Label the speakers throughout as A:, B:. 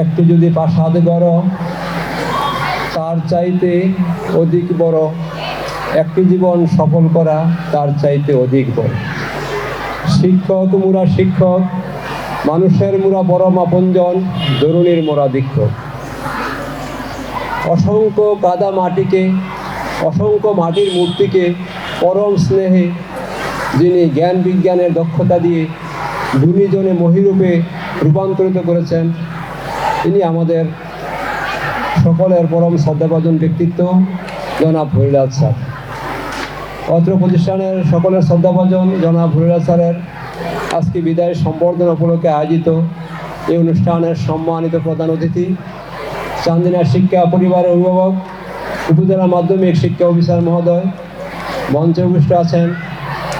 A: একটু যদি প্রাসাদ গড় তার চাইতে অধিক বড় একটি জীবন সফল করা তার চাইতে অধিক বড়। শিক্ষক, মুরা শিক্ষক, মানুষের মুরা বড় মাপঞ্জন তরুণীর মোরা দীক্ষক। অসংখ্য কাদা মাটিকে, অসংখ্য মাটির মূর্তিকে পরম স্নেহে যিনি জ্ঞান বিজ্ঞানের দক্ষতা দিয়ে গুণীজনে মহিরূপে রূপান্তরিত করেছেন। তিনি আমাদের সকলের পরম শ্রদ্ধাভাজন ব্যক্তিত্ব, জনাব হরিলাল স্যার। অত্র প্রতিষ্ঠানের সকলের শ্রদ্ধাভাজন, জনাব হরিলাল স্যারের আজকে বিদায় সম্বর্ধনা উপলক্ষে আয়োজিত এই অনুষ্ঠানের সম্মানিত প্রধান অতিথি, চান্দিনা শিক্ষা পরিবারের অভিভাবক, উপজেলা মাধ্যমিক শিক্ষা অফিসার মহোদয়, মঞ্চে উপস্থিত আছেন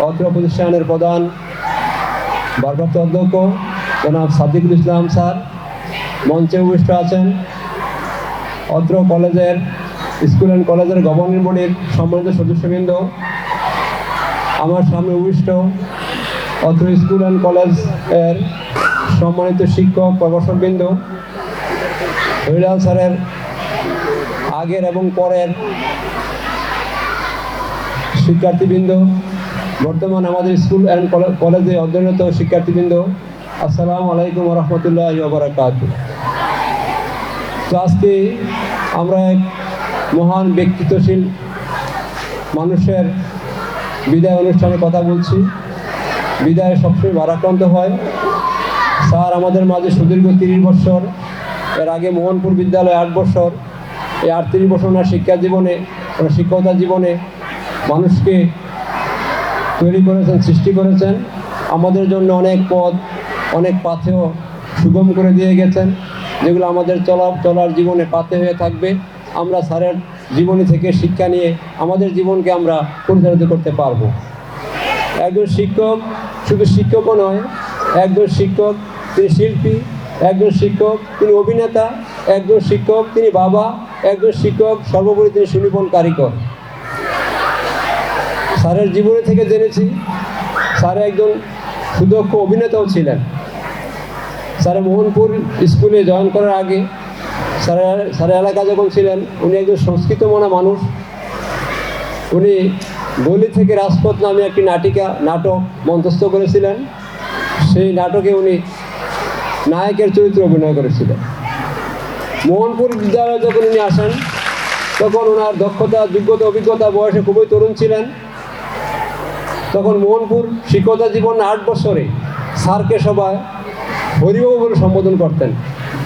A: অত্র প্রতিষ্ঠানের প্রধান, ভারপ্রাপ্ত অধ্যক্ষ জনাব সাদিকুল ইসলাম স্যার, মঞ্চে উপস্থিত আছেন অত্র কলেজের স্কুল অ্যান্ড কলেজের গভর্নিং বডির সম্মানিত সদস্যবৃন্দ। আমার সামনে উপস্থিত অত্র স্কুল অ্যান্ড কলেজের সম্মানিত শিক্ষক, প্রভাষকবৃন্দ, হরিলাল স্যারের আগের এবং পরের শিক্ষার্থীবৃন্দ, বর্তমান আমাদের স্কুল অ্যান্ড কলেজে অধ্যয়নরত শিক্ষার্থীবৃন্দ আসসালামু আলাইকুম রহমতুল্লাহ বারাকাত তো আজকে আমরা এক মহান ব্যক্তিত্বশীল মানুষের বিদায় অনুষ্ঠানে কথা বলছি। বিদায় সবসময় ভারাক্রান্ত হয়। স্যার, আমাদের মাঝে সুদীর্ঘ তিরিশ বছর, এর আগে মোহনপুর বিদ্যালয়ে আট বছর, এই আটত্রিশ বছর ওনার শিক্ষা জীবনে, ওনার শিক্ষকতা জীবনে মানুষকে তৈরি করেছেন, সৃষ্টি করেছেন। আমাদের জন্য অনেক পথ অনেক পাথেও সুগম করে দিয়ে গেছেন, যেগুলো আমাদের চলা চলার জীবনে পাতে হয়ে থাকবে। আমরা স্যারের জীবনী থেকে শিক্ষা নিয়ে আমাদের জীবনকে আমরা পরিচালিত করতে পারব। একজন শিক্ষক শুধু শিক্ষকও নয়, একজন শিক্ষক তিনি শিল্পী, একজন শিক্ষক তিনি অভিনেতা, একজন শিক্ষক তিনি বাবা, একজন শিক্ষক সর্বোপরি তিনি সুনিপুণ কারিগর। স্যারের জীবনী থেকে জেনেছি, স্যার একজন সুদক্ষ অভিনেতাও ছিলেন। স্যার মোহনপুর স্কুলে জয়েন করার আগে স্যারের স্যারের এলাকা যখন ছিলেন, উনি একজন সংস্কৃত মনা মানুষ। উনি গলি থেকে রাজপথ নামে একটি নাটিকা, নাটক মঞ্চস্থ করেছিলেন। সেই নাটকে উনি নায়কের চরিত্রে অভিনয় করেছিলেন। মোহনপুর বিদ্যালয়ে যখন উনি আসেন, তখন ওনার দক্ষতা, যোগ্যতা, অভিজ্ঞতা বয়সে খুবই তরুণ ছিলেন। তখন মোহনপুর শিক্ষকতা জীবন আট বছরে স্যারকে সবাই হরিবাবু বলে সম্বোধন করতেন।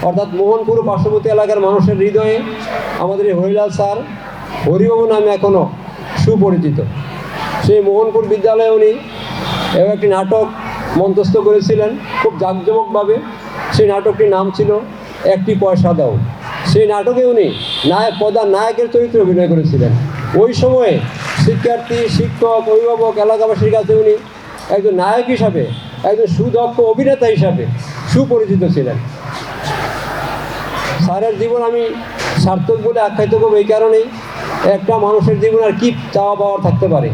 A: অর্থাৎ মোহনপুর পার্শ্ববর্তী এলাকার মানুষের হৃদয়ে আমাদের এই হরিলাল স্যার হরিবাবু নামে এখনও সুপরিচিত। সেই মোহনপুর বিদ্যালয়ে উনি একটি নাটক মঞ্চস্থ করেছিলেন, খুব জাঁকজমকভাবে। সেই নাটকটির নাম ছিল একটি পয়সা দাও। সেই নাটকে উনি নায়ক, প্রধান নায়কের চরিত্রে অভিনয় করেছিলেন। ওই সময়ে শিক্ষার্থী, শিক্ষক, অভিভাবক, এলাকাবাসীর কাছে উনি একজন নায়ক হিসাবে, একজন সুদক্ষ অভিনেতা হিসাবে সুপরিচিত ছিলেন। স্যারের জীবন আমি সার্থক বলে আখ্যায়িত করব এই কারণেই একটা মানুষের জীবন আর কি চাওয়া পাওয়ার থাকতে পারে।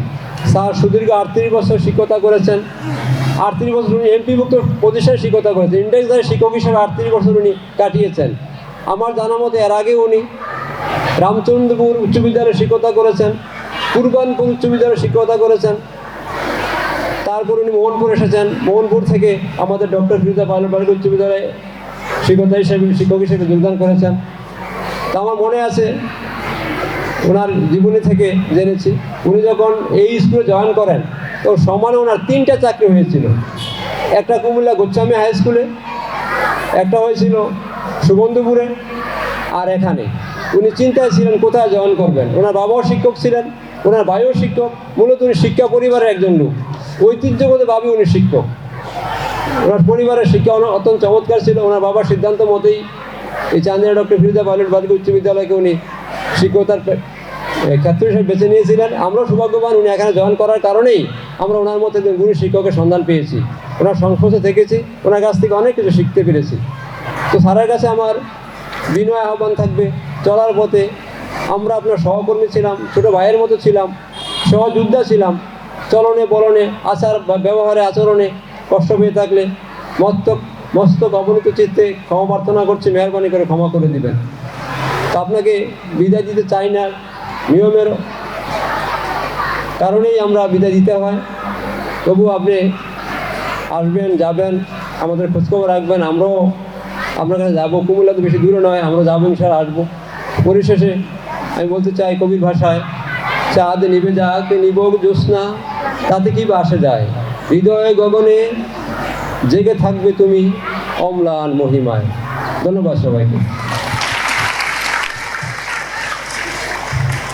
A: স্যার সুদীর্ঘ আটত্রিশ বছর শিক্ষকতা করেছেন। আটত্রিশ বছর উনি এমপিভুক্ত প্রতিষ্ঠানে শিক্ষকতা করেছেন। ইন্ডেক্সদারের শিক্ষক হিসেবে আটত্রিশ বছর উনি কাটিয়েছেন। আমার জানা মতে এর আগে উনি রামচন্দ্রপুর উচ্চ বিদ্যালয়ে শিক্ষকতা করেছেন। কুরবানপুর উচ্চ বিদ্যালয়ে শিক্ষকতা করেছেন। তারপর উনি মোহনপুর এসেছেন। মোহনপুর থেকে আমাদের ডক্টর ফিরোজা পাইলট বালিকা উচ্চ বিদ্যালয়ে শিক্ষকতা হিসেবে শিক্ষক হিসেবে যোগদান করেছেন। তা আমার মনে আছে, ওনার জীবনী থেকে জেনেছি। উনি যখন এই স্কুলে জয়েন করেন, তো সমানে ওনার তিনটা চাকরি হয়েছিল। একটা কুমিল্লা গোচ্ছামি হাই স্কুলে, একটা হয়েছিল সুবন্ধুপুরে আর এখানে। উনি চিন্তায় ছিলেন কোথায় জয়েন করবেন। ওনার বাবাও শিক্ষক ছিলেন। ওনার ভাইও শিক্ষক, মূলত উনি শিক্ষা পরিবারের একজন লোক। ঐতিহ্যগতভাবে উনি শিক্ষক। ওনার পরিবারের শিক্ষা অত্যন্ত চমৎকার ছিল। ওনার বাবার সিদ্ধান্ত মতেই এই চান্দিনা ডক্টর ফিরোজা পাইলট বালিকা উচ্চ বিদ্যালয়কে উনি শিক্ষকতার ক্ষেত্র হিসেবে বেছে নিয়েছিলেন। আমরাও সৌভাগ্যবান উনি এখানে জয়েন করার কারণেই আমরা ওনার মধ্যে একজন গুরু শিক্ষকের সন্ধান পেয়েছি। ওনার সংস্পর্শে থেকেছি। ওনার কাছ থেকে অনেক কিছু শিখতে পেরেছি। তো স্যারের কাছে আমার বিনয় আহ্বান থাকবে। চলার পথে আমরা আপনার সহকর্মী ছিলাম, ছোটো ভাইয়ের মতো ছিলাম, সহযোদ্ধা ছিলাম, চলনে বলনে, আচার ব্যবহারে, আচরণে কষ্ট পেয়ে থাকলে মস্তক মস্তক অবনীত চিত্তে ক্ষমা প্রার্থনা করছি, মেহরবানি করে ক্ষমা করে দিবেন। তো আপনাকে বিদায় দিতে চাই না, নিয়মের কারণেই আমরা বিদায় দিতে হয়। তবু আপনি আসবেন, যাবেন, আমাদের খোঁজখবর রাখবেন, আমরাও আপনার কাছে যাব। কুমিল্লা তো বেশি দূরে নয়, আমরা যাব ইনশাল্লাহ আসব। পরিশেষে আমি বলতে চাই কবির ভাষায়, চাঁদ নিবে যাক, নিবক জ্যোৎস্না, তাতে কি বা আসে যায়? হৃদয়ে গগনে জেগে থাকবে তুমি অম্লান মহিমায়। ধন্যবাদ সবাইকে।